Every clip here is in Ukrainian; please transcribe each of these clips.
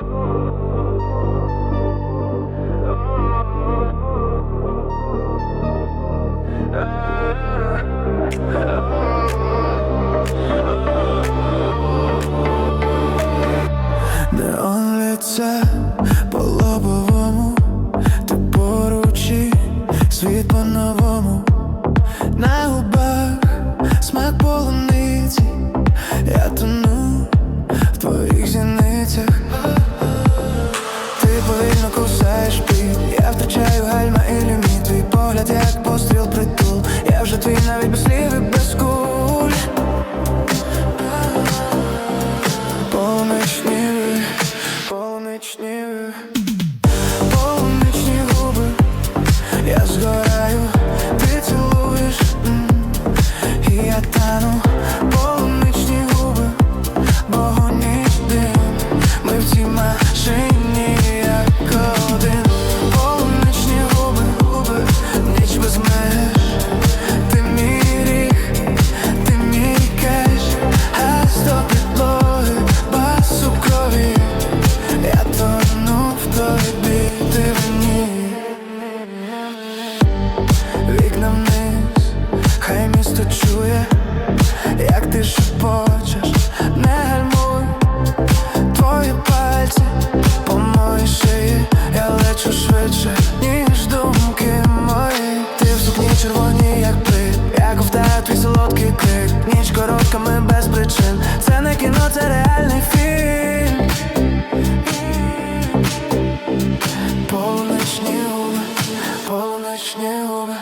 Неон лице по лобовому, ти поручі світ по новому між коробками без причин. Це не кіно, це реальний фільм. Полуночні губи, полуночні губи.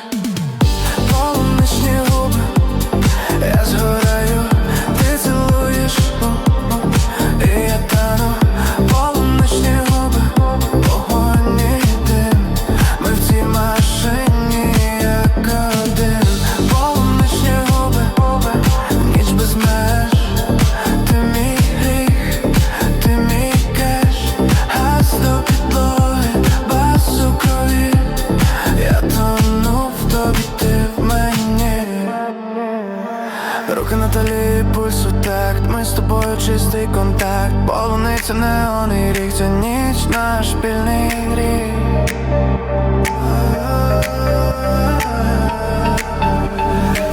Руки на талії, пульсу так Ми з тобою чистий контакт. Полуниця неон і рік, це ніч наш пільний рік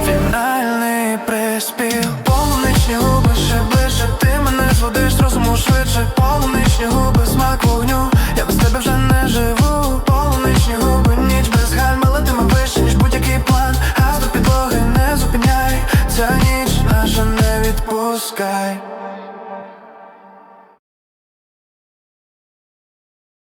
Фінальний приспів. Полуничні губи ще ближче. Ти мене зводиш розуму швидше. Полуничні губи sky.